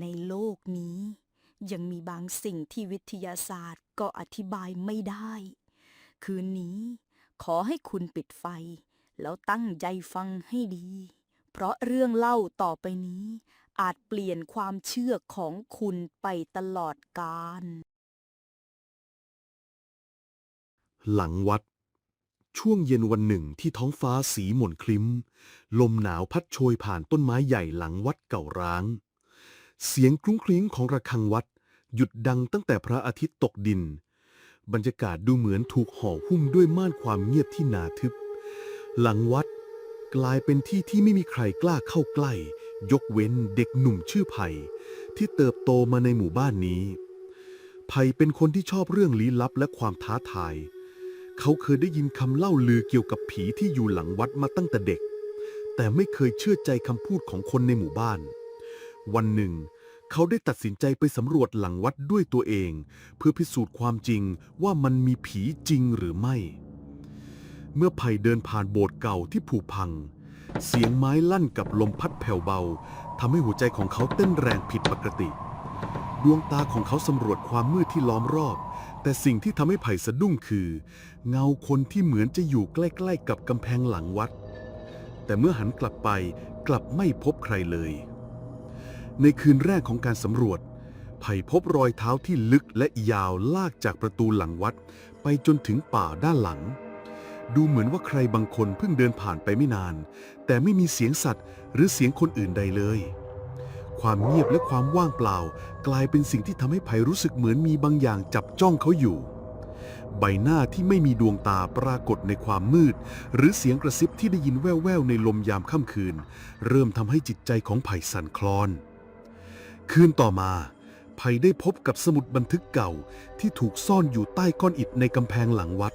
ในโลกนี้ ยังมีบางสิ่งที่วิทยาศาสตร์ก็อธิบายไม่ได้ คืนนี้ ขอให้คุณปิดไฟ แล้วตั้งใจฟังให้ดี เพราะเรื่องเล่าต่อไปนี้ อาจเปลี่ยนความเชื่อของคุณไปตลอดกาลหลังวัด ช่วงเย็นวันหนึ่งที่ท้องฟ้าสีหม่นคลิ้ม ลมหนาวพัดโชยผ่านต้นไม้ใหญ่หลังวัดเก่าร้าง เสียงกรุ้งกริ้งของระฆังวัด หยุดดังตั้งแต่พระอาทิตย์ตกดิน บรรยากาศดูเหมือนถูกห่อหุ้มด้วยม่านความเงียบที่หนาทึบ หลังวัดกลายเป็นที่ที่ไม่มีใครกล้าเข้าใกล้ ยกเว้นเด็กหนุ่มชื่อไผ่ที่เติบโตมาในหมู่บ้านนี้ไผ่เป็นคนที่ชอบเรื่องลี้ลับและความท้าทาย เขาเคยได้ยินคำเล่าลือเกี่ยวกับผีที่อยู่หลังวัดมาตั้งแต่เด็ก แต่ไม่เคยเชื่อใจคำพูดของคนในหมู่บ้าน วันหนึ่ง เขาได้ตัดสินใจไปสำรวจหลังวัดด้วยตัวเอง เพื่อพิสูจน์ความจริงว่ามันมีผีจริงหรือไม่ เมื่อไผ่เดินผ่านโบสถ์เก่าที่ผุพัง เสียงไม้ลั่นกับลมพัดแผ่วเบาทำให้หัวใจของเขาเต้นแรงผิดปกติ ดวงตาของเขาสำรวจความมืดที่ล้อมรอบ แต่สิ่งที่ทำให้ไผ่สะดุ้งคือ เงาคนที่เหมือนจะอยู่ใกล้ ๆ กับกำแพงหลังวัด แต่เมื่อหันกลับไปกลับไม่พบใครเลย ในคืนแรกของการสำรวจ ไผ่พบรอยเท้าที่ลึกและยาวลากจากประตูหลังวัด ไปจนถึงป่าด้านหลัง ดูเหมือนว่าใครบางคนเพิ่งเดินผ่านไปไม่นาน แต่ไม่มีเสียงสัตว์ หรือเสียงคนอื่นใดเลย ความเงียบและความว่างเปล่า กลายเป็นสิ่งที่ทำให้ไผ่รู้สึกเหมือนมีบางอย่างจับจ้องเขาอยู่ ใบหน้าที่ไม่มีดวงตาปรากฏในความมืด หรือเสียงกระซิบที่ได้ยินแว่วๆในลมยามค่ำคืน เริ่มทำให้จิตใจของไผ่สั่นคลอน คืนต่อมาไผ่ได้พบกับสมุดบันทึกเก่าที่ถูกซ่อนอยู่ใต้ก้อนอิฐในกำแพงหลังวัด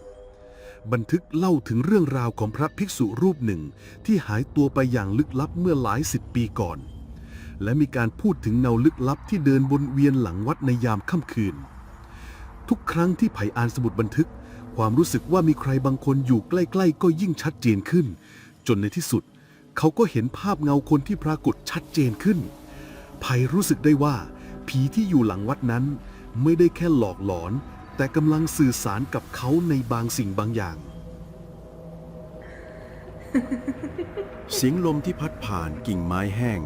บันทึกเล่าถึงเรื่องราวของพระภิกษุรูปหนึ่งที่หายตัวไปอย่างลึกลับเมื่อหลายสิบปีก่อน และมีการพูดถึงเงาลึกลับที่เดินวนเวียนหลังวัดในยามค่ำคืน ทุกครั้งที่ไผ่อ่านสมุดบันทึก ความรู้สึกว่ามีใครบางคนอยู่ใกล้ๆ ก็ยิ่งชัดเจนขึ้น จนในที่สุด เขาก็เห็นภาพเงาคนที่ปรากฏชัดเจนขึ้น ไผ่รู้สึกได้ว่า ผีที่อยู่หลังวัดนั้น ไม่ได้แค่หลอกหลอน แต่กำลังสื่อสารกับเขาในบางสิ่งบางอย่าง เสียงลมที่พัดผ่านกิ่งไม้แห้ง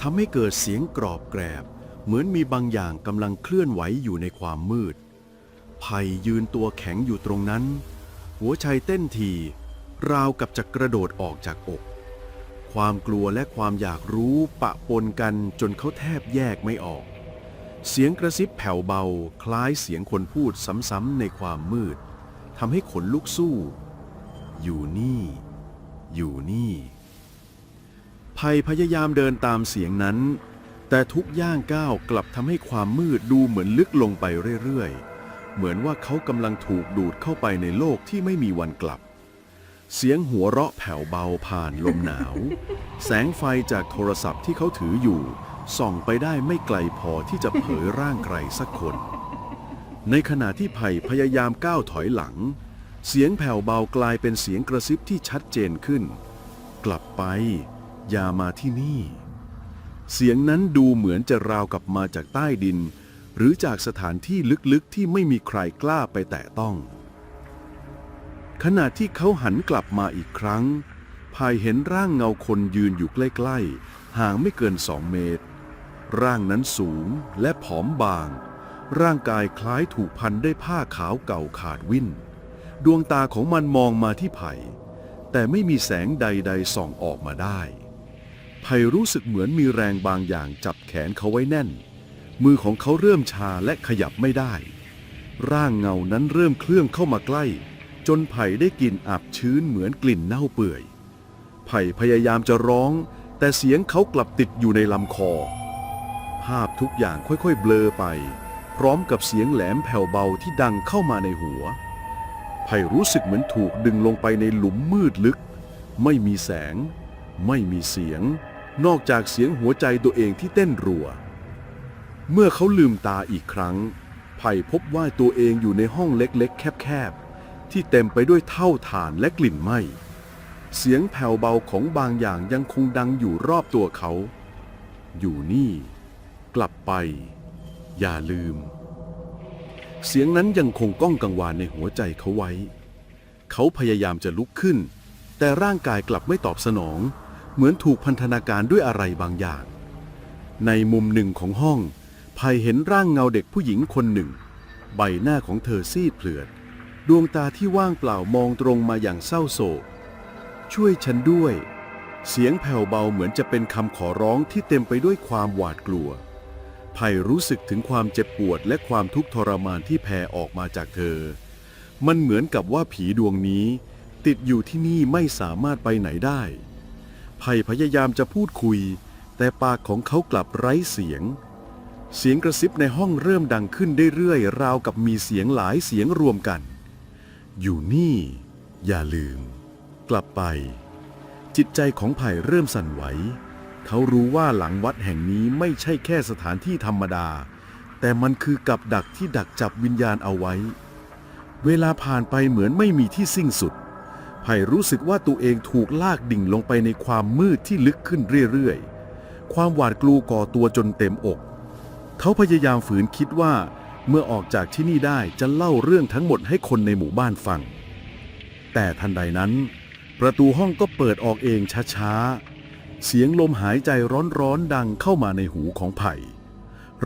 ทำให้เกิดเสียงกรอบแกรบ เหมือนมีบางอย่างกำลังเคลื่อนไหวอยู่ในความมืดไผ่ยืนตัวแข็งอยู่ตรงนั้น หัวใจเต้นที ราวกับจะกระโดดออกจากอก ความกลัวและความอยากรู้ปะปนกันจนเขาแทบแยกไม่ออก เสียงกระซิบแผ่วเบา คล้ายเสียงคนพูดซ้ำๆในความมืดทำให้ขนลุกสู้ อยู่นี่ อยู่นี่ภัยพยายามเดินตามเสียงนั้น แต่ทุกย่างก้าวกลับทำให้ความมืดดูเหมือนลึกลงไปเรื่อยๆ เหมือนว่าเขากำลังถูกดูดเข้าไปในโลกที่ไม่มีวันกลับ เสียงหัวเราะแผ่วเบาผ่านลมหนาว แสงไฟจากโทรศัพท์ที่เขาถืออยู่ ส่องไปได้ไม่ไกลพอที่จะเผยร่างใครสักคน ในขณะที่ไผ่พยายามก้าวถอยหลัง เสียงแผ่วเบากลายเป็นเสียงกระซิบที่ชัดเจนขึ้น กลับไป อย่ามาที่นี่ เสียงนั้นดูเหมือนจะราวกับมาจากใต้ดิน หรือจากสถานที่ลึกๆที่ไม่มีใครกล้าไปแตะต้อง ขณะที่เขาหันกลับมาอีกครั้ง ภายเห็นร่างเงาคนยืนอยู่ใกล้ๆ ห่างไม่เกินสองเมตร ร่างนั้นสูงและผอมบาง ร่างกายคล้ายถูกพันด้วยผ้าขาวเก่าขาดวิ่น ดวงตาของมันมองมาที่ไผ่ แต่ไม่มีแสงใดๆส่องออกมาได้ ไผ่รู้สึกเหมือนมีแรงบางอย่างจับแขนเขาไว้แน่น มือของเขาเริ่มชาและขยับไม่ได้ ร่างเงานั้นเริ่มเคลื่อนเข้ามาใกล้ จนไผ่ได้กลิ่นอับชื้นเหมือนกลิ่นเน่าเปื่อย ไผ่พยายามจะร้อง แต่เสียงเขากลับติดอยู่ในลำคอ ภาพทุกอย่างค่อยๆ เบลอไป พร้อมกับเสียงแหลมแผ่วเบาที่ดังเข้ามาในหัว ไผ่รู้สึกเหมือนถูกดึงลงไปในหลุมมืดลึก ไม่มีแสง ไม่มีเสียง นอกจากเสียงหัวใจตัวเองที่เต้นรัว เมื่อเขาลืมตาอีกครั้ง ไผ่พบว่าตัวเองอยู่ในห้องเล็กๆ แคบๆ ที่เต็มไปด้วยเท่าฐานและกลิ่นไหม้ เสียงแผ่วเบาของบางอย่างยังคงดังอยู่รอบตัวเขา อยู่นี่ กลับไป อย่าลืม เสียงนั้นยังคงก้องกังวานในหัวใจเขาไว้ เขาพยายามจะลุกขึ้น แต่ร่างกายกลับไม่ตอบสนอง เหมือนถูกพันธนาการด้วยอะไรบางอย่าง ในมุมหนึ่งของห้องภัยเห็นร่างเงาเด็กผู้หญิงคนหนึ่ง ใบหน้าของเธอซีดเปลือด ดวงตาที่ว่างเปล่ามองตรงมาอย่างเศร้าโศก ช่วยฉันด้วย เสียงแผ่วเบาเหมือนจะเป็นคำขอร้องที่เต็มไปด้วยความหวาดกลัวภัยรู้สึกถึงความเจ็บปวดและความทุกข์ทรมานที่แผ่ออกมาจากเธอ มันเหมือนกับว่าผีดวงนี้ ติดอยู่ที่นี่ไม่สามารถไปไหนได้ภัยพยายามจะพูดคุย แต่ปากของเขากลับไร้เสียงเสียงกระซิบในห้องเริ่มดังขึ้นเรื่อยๆ ราวกับมีเสียงหลายเสียงรวมกัน อยู่นี่ อย่าลืม กลับไป จิตใจของไผ่เริ่มสั่นไหว เขารู้ว่าหลังวัดแห่งนี้ไม่ใช่แค่สถานที่ธรรมดา แต่มันคือกับดักที่ดักจับวิญญาณเอาไว้ เวลาผ่านไปเหมือนไม่มีที่สิ้นสุดไผ่รู้สึกว่าตัวเองถูกลากดิ่งลงไปในความมืดที่ลึกขึ้นเรื่อยๆ ความหวาดกลัวก่อตัวจนเต็มอก เขาพยายามฝืนคิดว่า เมื่อออกจากที่นี่ได้จะเล่าเรื่องทั้งหมดให้คนในหมู่บ้านฟัง แต่ทันใดนั้น ประตูห้องก็เปิดออกเองช้าๆ เสียงลมหายใจร้อนๆดังเข้ามาในหูของไผ่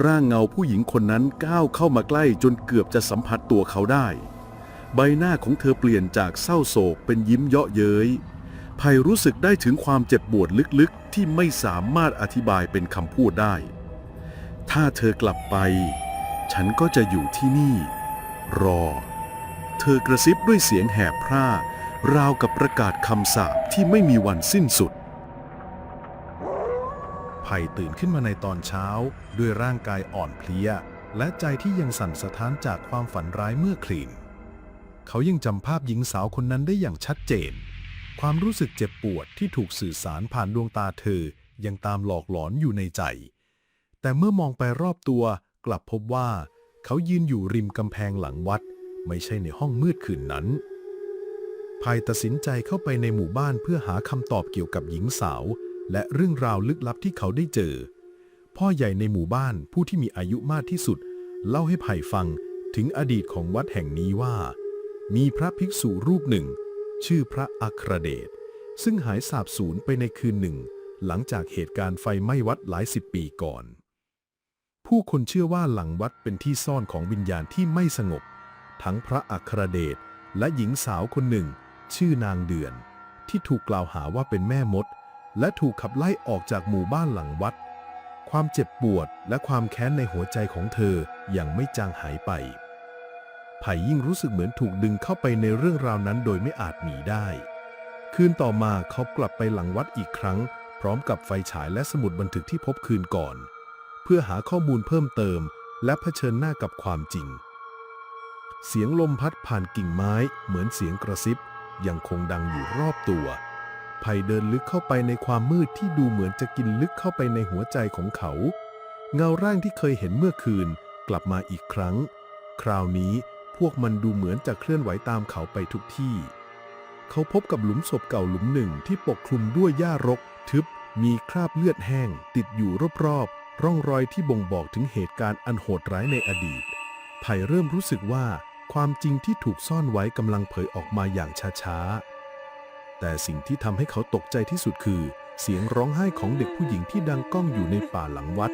ร่างเงาผู้หญิงคนนั้นก้าวเข้ามาใกล้จนเกือบจะสัมผัสตัวเขาได้ ใบหน้าของเธอเปลี่ยนจากเศร้าโศกเป็นยิ้มเยาะเย้ยไผ่รู้สึกได้ถึงความเจ็บปวดลึกๆ ที่ไม่สามารถอธิบายเป็นคำพูดได้ ถ้าเธอกลับไป ฉันก็จะอยู่ที่นี่ รอ เธอกระซิบด้วยเสียงแหบพร่าราวกับประกาศคำสาปที่ไม่มีวันสิ้นสุดไผ่ตื่นขึ้นมาในตอนเช้า ด้วยร่างกายอ่อนเพลีย และใจที่ยังสั่นสะท้านจากความฝันร้ายเมื่อคลีน เขายังจำภาพหญิงสาวคนนั้นได้อย่างชัดเจน ความรู้สึกเจ็บปวดที่ถูกสื่อสารผ่านดวงตาเธอยังตามหลอกหลอนอยู่ในใจ แต่เมื่อมองไปรอบตัว กลับพบว่า เขายืนอยู่ริมกำแพงหลังวัด ไม่ใช่ในห้องมืดคืนนั้นภายตัดสินใจเข้าไปในหมู่บ้านเพื่อหาคำตอบเกี่ยวกับหญิงสาว และเรื่องราวลึกลับที่เขาได้เจอ พ่อใหญ่ในหมู่บ้านผู้ที่มีอายุมากที่สุด เล่าให้ไผ่ฟังถึงอดีตของวัดแห่งนี้ว่า มีพระภิกษุรูปหนึ่ง ชื่อพระอัครเดชซึ่งหายสาบสูญไปในคืนหนึ่ง หลังจากเหตุการณ์ไฟไหม้วัดหลายสิบปีก่อน ผู้คนเชื่อว่าหลังวัดเป็นที่ซ่อนของวิญญาณที่ไม่สงบ ทั้งพระอัครเดชและหญิงสาวคนหนึ่ง ชื่อนางเดือน ที่ถูกกล่าวหาว่าเป็นแม่มด และถูกขับไล่ออกจากหมู่บ้านหลังวัด ความเจ็บปวดและความแค้นในหัวใจของเธอยังไม่จางหายไปไผ่ยิ่งรู้สึกเหมือนถูกดึงเข้าไปในเรื่องราวนั้นโดยไม่อาจหนีได้ คืนต่อมาเขากลับไปหลังวัดอีกครั้ง พร้อมกับไฟฉายและสมุดบันทึกที่พบคืนก่อน เพื่อหาข้อมูลเพิ่มเติม และเผชิญหน้ากับความจริง เสียงลมพัดผ่านกิ่งไม้เหมือนเสียงกระซิบ ยังคงดังอยู่รอบตัวไผ่เดินลึกเข้าไปในความมืดที่ดูเหมือนจะกินลึกเข้าไปในหัวใจของเขา เงาร่างที่เคยเห็นเมื่อคืนกลับมาอีกครั้ง คราวนี้พวกมันดูเหมือนจะเคลื่อนไหวตามเขาไปทุกที่ เขาพบกับหลุมศพเก่าหลุมหนึ่งที่ปกคลุมด้วยหญ้ารกทึบ มีคราบเลือดแห้ง ติดอยู่รอบๆ ร่องรอยที่บ่งบอกถึงเหตุการณ์อันโหดร้ายในอดีตไผ่เริ่มรู้สึกว่าความจริงที่ถูกซ่อนไว้กำลังเผยออกมาอย่างช้าๆ แต่สิ่งที่ทำให้เขาตกใจที่สุดคือ เสียงร้องไห้ของเด็กผู้หญิงที่ดังก้องอยู่ในป่าหลังวัด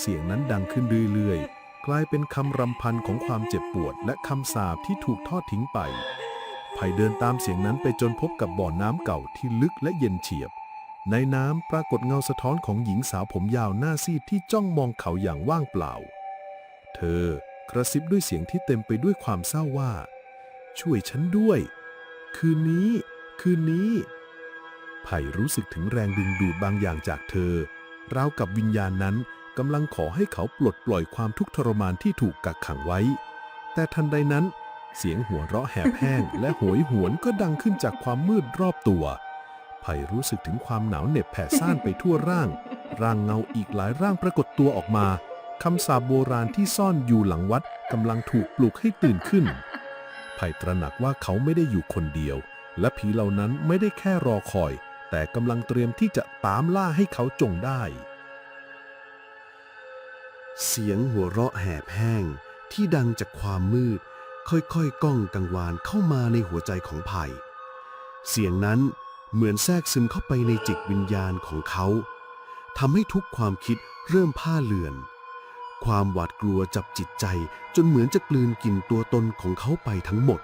เสียงนั้นดังขึ้นเรื่อยๆ กลายเป็นคำรำพันของความเจ็บปวด และคำสาปที่ถูกทอดทิ้งไปไผ่เดินตามเสียงนั้นไปจนพบกับบ่อน้ำเก่าที่ลึกและเย็นเฉียบ ในน้ำปรากฏเงาสะท้อนของหญิงสาวผมยาวหน้าซีดที่จ้องมองเขาอย่างว่างเปล่า เธอกระซิบด้วยเสียงที่เต็มไปด้วยความเศร้าว่า ช่วยฉันด้วย คืนนี้ คืนนี้ ไผ่รู้สึกถึงแรงดึงดูดบางอย่างจากเธอ ราวกับวิญญาณนั้นกำลังขอให้เขาปลดปล่อยความทุกข์ทรมานที่ถูกกักขังไว้ แต่ทันใดนั้น เสียงหัวเราะแหบแห้งและโหยหวนก็ดังขึ้นจากความมืดรอบตัว ไผ่รู้สึกถึงความหนาวเหน็บแผ่ซ่านไปทั่วร่าง ร่างเงาอีกหลายร่างปรากฏตัวออกมา คำสาปโบราณที่ซ่อนอยู่หลังวัดกำลังถูกปลุกให้ตื่นขึ้น ไผ่ตระหนักว่าเขาไม่ได้อยู่คนเดียว และผีเหล่านั้นไม่ได้แค่รอคอย แต่กำลังเตรียมที่จะตามล่าให้เขาจงได้ เสียงหัวเราะแหบแห้งที่ดังจากความมืด ค่อยๆก้องกังวานเข้ามาในหัวใจของไผ่ เสียงนั้น เหมือนแทรกซึมเข้าไปในจิตวิญญาณของเขาทำให้ทุกความคิดเริ่มผ้าเลือน ความหวาดกลัวจับจิตใจจนเหมือนจะกลืนกินตัวตนของเขาไปทั้งหมด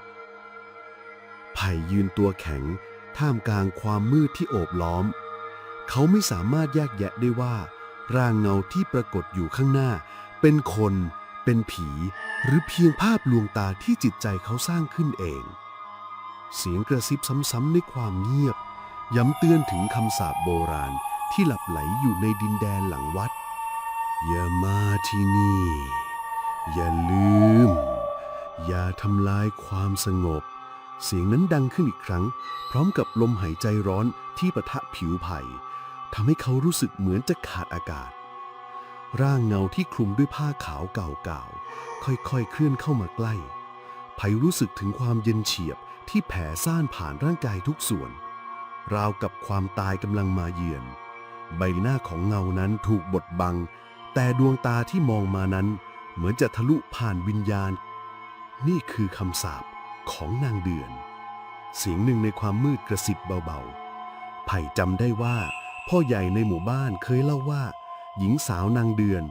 ไผ่ยืนตัวแข็ง ท่ามกลางความมืดที่โอบล้อม เขาไม่สามารถแยกแยะได้ว่า ร่างเงาที่ปรากฏอยู่ข้างหน้า เป็นคน เป็นผี หรือเพียงภาพลวงตาที่จิตใจเขาสร้างขึ้นเอง เสียงกระซิบซ้ำๆในความเงียบ ย้ำเตือนถึงคำสาปโบราณที่หลับไหลอยู่ในดินแดนหลังวัด อย่ามาที่นี่ อย่าลืม อย่าทำลายความสงบ เสียงนั้นดังขึ้นอีกครั้ง พร้อมกับลมหายใจร้อนที่ปะทะผิวไผ่ทำให้เขารู้สึกเหมือนจะขาดอากาศ ร่างเงาที่คลุมด้วยผ้าขาวเก่าๆ ค่อยๆ เคลื่อนเข้ามาใกล้ไผ่รู้สึกถึงความเย็นเฉียบที่แผ่ซ่านผ่านร่างกายทุกส่วน ราวกับความตายกำลังมาเยือน ใบหน้าของเงานั้นถูกบดบัง แต่ดวงตาที่มองมานั้น เหมือนจะทะลุผ่านวิญญาณ นี่คือคำสาปของนางเดือน เสียงหนึ่งในความมืดกระซิบเบาๆ ไผ่จำได้ว่า พ่อใหญ่ในหมู่บ้านเคยเล่าว่า หญิงสาวนางเดือน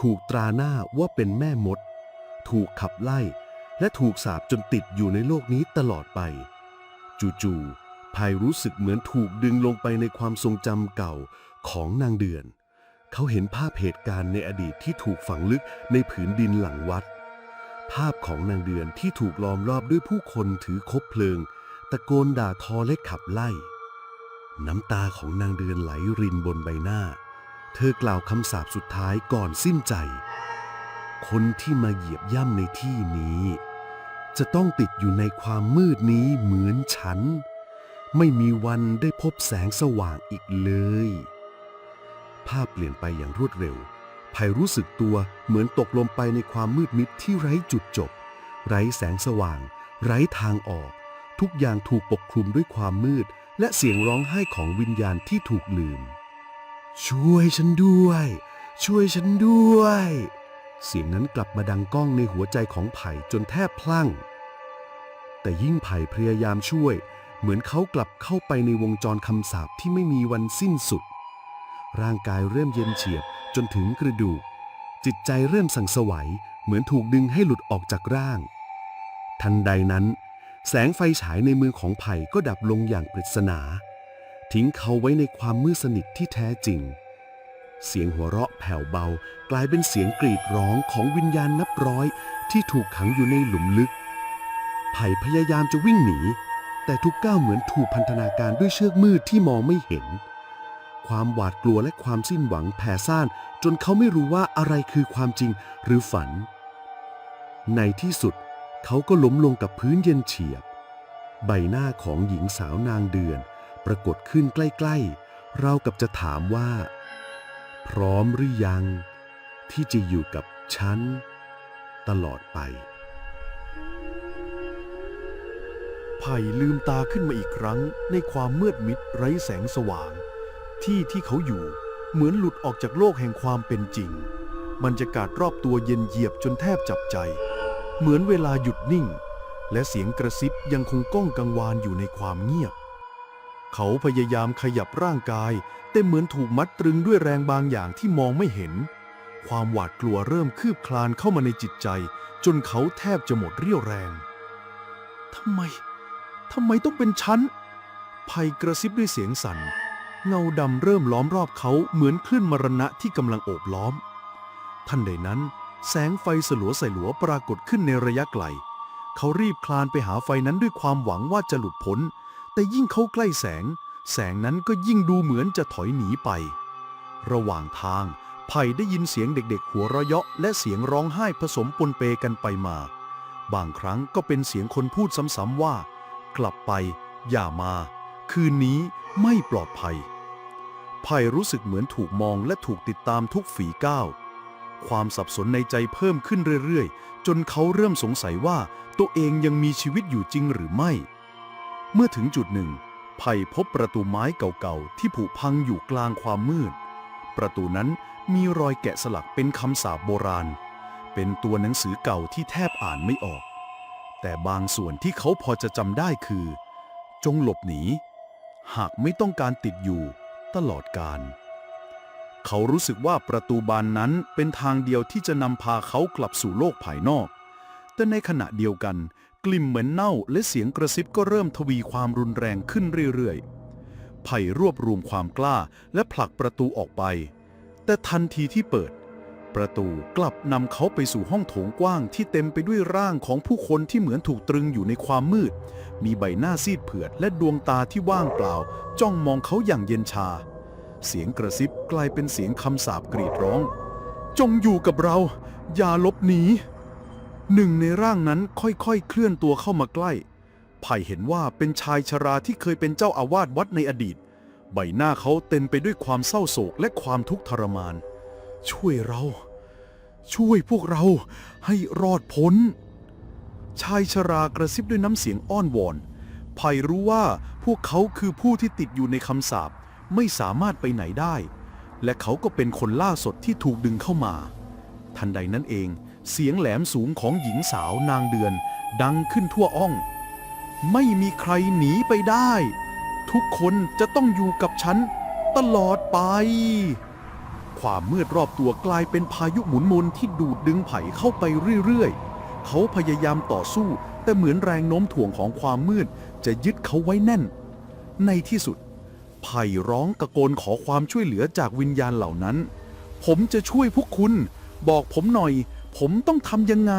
ถูกตราหน้าว่าเป็นแม่มด ถูกขับไล่ และถูกสาปจนติดอยู่ในโลกนี้ตลอดไป จู่ๆ ไผ่รู้สึกเหมือนถูกดึงลงไปในความทรงจำเก่าของนางเดือน เขาเห็นภาพเหตุการณ์ในอดีตที่ถูกฝังลึกในผืนดินหลังวัด ภาพของนางเดือนที่ถูกล้อมรอบด้วยผู้คนถือคบเพลิง ตะโกนด่าทอและขับไล่ น้ำตาของนางเดือนไหลรินบนใบหน้า เธอกล่าวคำสาปสุดท้ายก่อนสิ้นใจ คนที่มาเหยียบย่ำในที่นี้ จะต้องติดอยู่ในความมืดนี้เหมือนฉัน ไม่มีวันได้พบแสงสว่างอีกเลย ภาพเปลี่ยนไปอย่างรวดเร็วไผ่รู้สึกตัวเหมือนตกลงไปในความมืดมิดที่ไร้จุดจบ ไร้แสงสว่าง ไร้ทางออก ทุกอย่างถูกปกคลุมด้วยความมืด และเสียงร้องไห้ของวิญญาณที่ถูกลืม ช่วยฉันด้วย ช่วยฉันด้วย เสียงนั้นกลับมาดังก้องในหัวใจของไผ่จนแทบพลั่ง แต่ยิ่งไผ่พยายามช่วย เหมือนเขากลับเข้าไปในวงจรคำสาปที่ไม่มีวันสิ้นสุด ร่างกายเริ่มเย็นเฉียบจนถึงกระดูก จิตใจเริ่มสั่งสวัยเหมือนถูกดึงให้หลุดออกจากร่าง ทันใดนั้น แสงไฟฉายในมือของไผ่ก็ดับลงอย่างปริศนา ทิ้งเขาไว้ในความมืดสนิทที่แท้จริง เสียงหัวเราะแผ่วเบา กลายเป็นเสียงกรีดร้องของวิญญาณนับร้อย ที่ถูกขังอยู่ในหลุมลึก ไผ่พยายามจะวิ่งหนี แต่ทุกก้าวเหมือนถูกพันธนาการด้วยเชือกมืดที่มองไม่เห็น ความหวาดกลัวและความสิ้นหวังแผ่ซ่าน จนเขาไม่รู้ว่าอะไรคือความจริงหรือฝัน ในที่สุดเขาก็ล้มลงกับพื้นเย็นเฉียบ ใบหน้าของหญิงสาวนางเดือน ปรากฏขึ้นใกล้ๆ เรากับจะถามว่า พร้อมหรือยัง ที่จะอยู่กับฉันตลอดไป ไผ่ลืมตาขึ้นมาอีกครั้งในความมืดมิดไร้แสงสว่าง ที่ที่เขาอยู่เหมือนหลุดออกจากโลกแห่งความเป็นจริง บรรยากาศรอบตัวเย็นเยียบจนแทบจับใจ เหมือนเวลาหยุดนิ่ง และเสียงกระซิบยังคงก้องกังวานอยู่ในความเงียบ เขาพยายามขยับร่างกาย แต่เหมือนถูกมัดตรึงด้วยแรงบางอย่างที่มองไม่เห็น ความหวาดกลัวเริ่มคืบคลานเข้ามาในจิตใจ จนเขาแทบจะหมดเรี่ยวแรงทำไม ทำไมต้องเป็นฉันไผ่กระซิบด้วยเสียงสั่น เงาดำเริ่มล้อมรอบเขาเหมือนคลื่นมรณะที่กำลังโอบล้อม ทันใดนั้น แสงไฟสลัวใสหลัวปรากฏขึ้นในระยะไกล เขารีบคลานไปหาไฟนั้นด้วยความหวังว่าจะหลุดพ้น แต่ยิ่งเขาใกล้แสง แสงนั้นก็ยิ่งดูเหมือนจะถอยหนีไป ระหว่างทางไผ่ได้ยินเสียงเด็กๆ หัวเราะเยาะและเสียงร้องไห้ผสมปนเปกันไปมา บางครั้งก็เป็นเสียงคนพูดซ้ำๆว่า กลับไป อย่ามา คืนนี้ไม่ปลอดภัยไผ่รู้สึกเหมือนถูกมองและถูกติดตามทุกฝีก้าว ความสับสนในใจเพิ่มขึ้นเรื่อยๆ จนเขาเริ่มสงสัยว่าตัวเองยังมีชีวิตอยู่จริงหรือไม่ เมื่อถึงจุดหนึ่งไผ่พบประตูไม้เก่าๆ ที่ผุพังอยู่กลางความมืด ประตูนั้นมีรอยแกะสลักเป็นคำสาปโบราณ เป็นตัวหนังสือเก่าที่แทบอ่านไม่ออก แต่บางส่วนที่เขาพอจะจำได้คือ จงหลบหนี หากไม่ต้องการติดอยู่ตลอดกาลเขารู้สึกว่าประตูบานนั้นเป็นทางเดียวที่จะนำพาเขากลับสู่โลกภายนอก แต่ในขณะเดียวกัน กลิ่นเหม็นเน่าและเสียงกระซิบก็เริ่มทวีความรุนแรงขึ้นเรื่อยๆไผ่รวบรวมความกล้าและผลักประตูออกไป แต่ทันทีที่เปิด ประตูกลับนำเขาไปสู่ห้องโถงกว้างที่เต็มไปด้วยร่างของผู้คนที่เหมือนถูกตรึงอยู่ในความมืด มีใบหน้าซีดเผือดและดวงตาที่ว่างเปล่า จ้องมองเขาอย่างเย็นชา เสียงกระซิบกลายเป็นเสียงคำสาปกรีดร้อง จงอยู่กับเรา อย่าลบหนีหนึ่งในร่างนั้นค่อยๆ เคลื่อนตัวเข้ามาใกล้ไผ่เห็นว่าเป็นชายชราที่เคยเป็นเจ้าอาวาสวัดในอดีต ใบหน้าเขาเต็มไปด้วยความเศร้าโศกและความทุกข์ทรมาน ช่วยเรา ช่วยพวกเราให้รอดพ้น ชายชรากระซิบด้วยน้ำเสียงอ้อนวอนไผ่รู้ว่าพวกเขาคือผู้ที่ติดอยู่ในคำสาปไม่สามารถไปไหนได้ และเขาก็เป็นคนล่าสดที่ถูกดึงเข้ามา ทันใดนั้นเอง เสียงแหลมสูงของหญิงสาวนางเดือน ดังขึ้นทั่วอ้อง ไม่มีใครหนีไปได้ ทุกคนจะต้องอยู่กับฉันตลอดไป ความมืดรอบตัวกลายเป็นพายุหมุนมนที่ดูดดึงไผ่เข้าไปเรื่อยๆ เขาพยายามต่อสู้ แต่เหมือนแรงโน้มถ่วงของความมืดจะยึดเขาไว้แน่น ในที่สุด ไผ่ร้องตะโกนขอความช่วยเหลือจากวิญญาณเหล่านั้น ผมจะช่วยพวกคุณ บอกผมหน่อย ผมต้องทำยังไง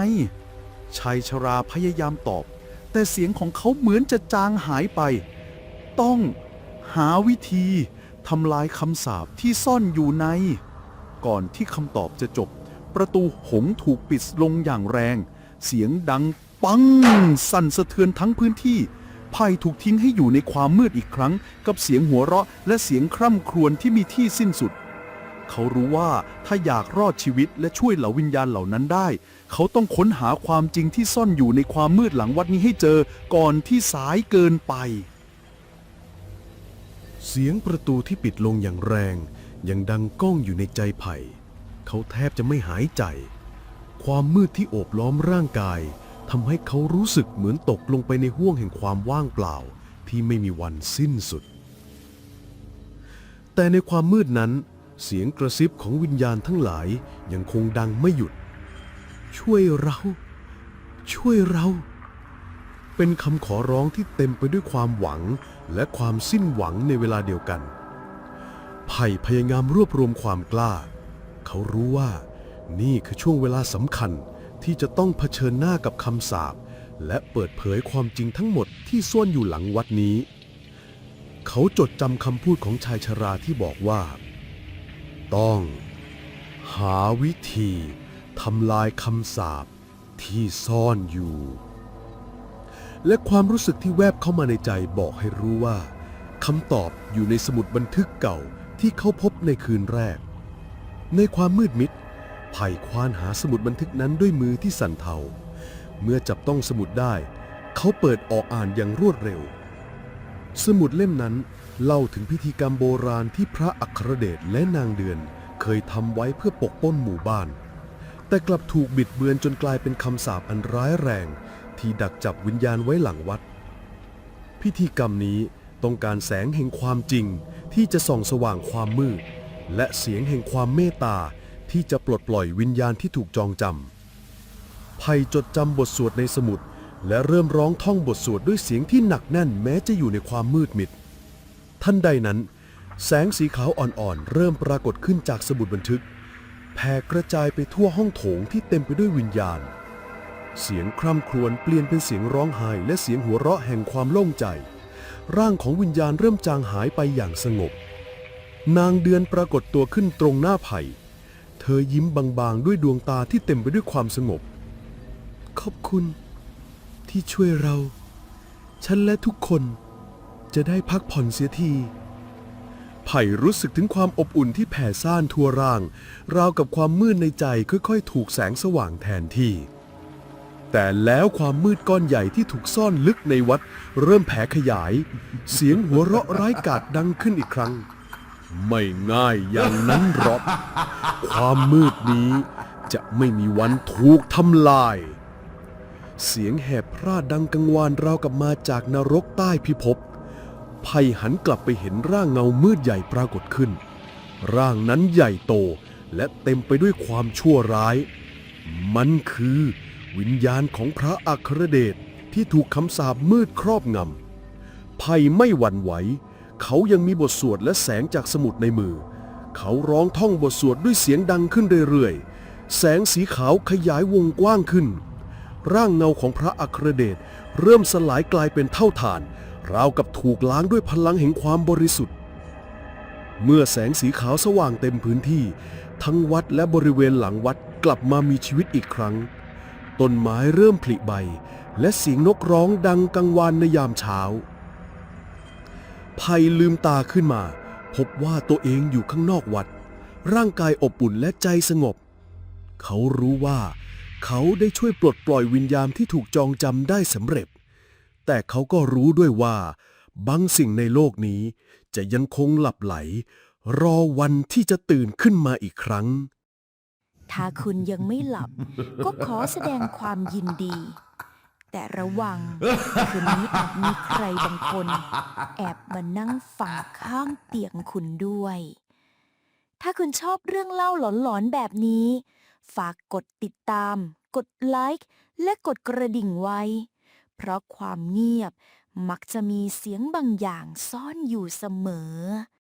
ชายชราพยายามตอบ แต่เสียงของเขาเหมือนจะจางหายไป ต้องหาวิธีทำลายคำสาปที่ซ่อนอยู่ใน ก่อนที่คำตอบจะจบ ประตูหงส์ถูกปิดลงอย่างแรง เสียงดังปัง สั่นสะเทือนทั้งพื้นที่ไผ่ถูกทิ้งให้อยู่ในความมืดอีกครั้ง กับเสียงหัวเราะและเสียงคร่ำครวญที่มีที่สิ้นสุด เขารู้ว่าถ้าอยากรอดชีวิตและช่วยเหล่าวิญญาณเหล่านั้นได้ เขาต้องค้นหาความจริงที่ซ่อนอยู่ในความมืดหลังวัดนี้ให้เจอก่อนที่สายเกินไป เสียงประตูที่ปิดลงอย่างแรง ยังดังก้องอยู่ในใจไผ่ เขาแทบจะไม่หายใจ ความมืดที่โอบล้อมร่างกายทำให้เขารู้สึกเหมือนตกลงไปในห้วงแห่งความว่างเปล่าที่ไม่มีวันสิ้นสุด แต่ในความมืดนั้น เสียงกระซิบของวิญญาณทั้งหลายยังคงดังไม่หยุด ช่วยเรา ช่วยเรา เป็นคำขอร้องที่เต็มไปด้วยความหวังและความสิ้นหวังในเวลาเดียวกัน ไผ่พยายามรวบรวมความกล้า เขารู้ว่า นี่คือช่วงเวลาสำคัญที่จะต้องเผชิญหน้ากับคำสาปและเปิดเผยความจริงทั้งหมดที่ซ่อนอยู่หลังวัดนี้ เขาจดจำคำพูดของชายชราที่บอกว่า ต้อง หาวิธีทำลายคำสาปที่ซ่อนอยู่ และความรู้สึกที่แวบเข้ามาในใจบอกให้รู้ว่าคำตอบอยู่ในสมุดบันทึกเก่า ที่เขาพบในคืนแรก ในความมืดมิดไผ่ควานหาสมุดบันทึกนั้นด้วยมือที่สั่นเทา เมื่อจับต้องสมุดได้ เขาเปิดออกอ่านอย่างรวดเร็ว สมุดเล่มนั้นเล่าถึงพิธีกรรมโบราณที่พระอัครเดชและนางเดือนเคยทำไว้เพื่อปกป้องหมู่บ้าน แต่กลับถูกบิดเบือนจนกลายเป็นคำสาปอันร้ายแรง ที่ดักจับวิญญาณไว้หลังวัด พิธีกรรมนี้ต้องการแสงแห่งความจริง ที่จะส่องสว่างความมืด และเสียงแห่งความเมตตาที่จะปลดปล่อยวิญญาณที่ถูกจองจำไผ่จดจำบทสวดในสมุด และเริ่มร้องท่องบทสวดด้วยเสียงที่หนักแน่นแม้จะอยู่ในความมืดมิด ท่านใดนั้น แสงสีขาวอ่อนๆ เริ่มปรากฏขึ้นจากสมุดบันทึกแผ่กระจายไปทั่วห้องโถงที่เต็มไปด้วยวิญญาณ เสียงคร่ำครวญเปลี่ยนเป็นเสียงร้องไห้และเสียงหัวเราะแห่งความโล่งใจ ร่างของวิญญาณเริ่มจางหายไปอย่างสงบ นางเดือนปรากฏตัวขึ้นตรงหน้าไผ่ เธอยิ้มบางๆ ด้วยดวงตาที่เต็มไปด้วยความสงบ ขอบคุณ ที่ช่วยเรา ฉันและทุกคนจะได้พักผ่อนเสียที ไผ่รู้สึกถึงความอบอุ่นที่แผ่ซ่านทั่วร่าง ราวกับความมืดในใจค่อยๆ ถูกแสงสว่างแทนที่ แต่แล้วความมืดก้อนใหญ่ที่ถูกซ่อนลึกในวัด เริ่มแผ่ขยาย เสียงหัวเราะร้ายกาจดังขึ้นอีกครั้ง ไม่ง่ายอย่างนั้นหรอก ความมืดนี้จะไม่มีวันถูกทำลาย เสียงแหบพร่าดังกังวานราวกับมาจากนรกใต้พิภพไผ่หันกลับไปเห็นร่างเงามืดใหญ่ปรากฏขึ้น ร่างนั้นใหญ่โตและเต็มไปด้วยความชั่วร้าย มันคือ วิญญาณของพระอัครเดชที่ถูกคำสาปมืดครอบงำไผ่ไม่หวั่นไหว เขายังมีบทสวดและแสงจากสมุดในมือ เขาร้องท่องบทสวดด้วยเสียงดังขึ้นเรื่อยๆ แสงสีขาวขยายวงกว้างขึ้น ร่างเงาของพระอัครเดชเริ่มสลายกลายเป็นเท่าฐาน ราวกับถูกล้างด้วยพลังแห่งความบริสุทธิ์ เมื่อแสงสีขาวสว่างเต็มพื้นที่ ทั้งวัดและบริเวณหลังวัดกลับมามีชีวิตอีกครั้ง ต้นไม้เริ่มผลิใบ และเสียงนกร้องดังกังวานในยามเช้า ภัยลืมตาขึ้นมา พบว่าตัวเองอยู่ข้างนอกวัด ร่างกายอบอุ่นและใจสงบ เขารู้ว่า เขาได้ช่วยปลดปล่อยวิญญาณที่ถูกจองจำได้สำเร็จ แต่เขาก็รู้ด้วยว่า บางสิ่งในโลกนี้จะยังคงหลับไหล รอวันที่จะตื่นขึ้นมาอีกครั้ง ถ้าคุณยังไม่หลับ ก็ขอแสดงความยินดี แต่ระวังคืนนี้อาจมีใครบางคน แอบมานั่งฟังข้างเตียงคุณด้วย ถ้าคุณชอบเรื่องเล่าหลอนๆแบบนี้ ฝากกดติดตาม กดไลค์และกดกระดิ่งไว้ เพราะความเงียบมักจะมีเสียงบางอย่างซ่อนอยู่เสมอ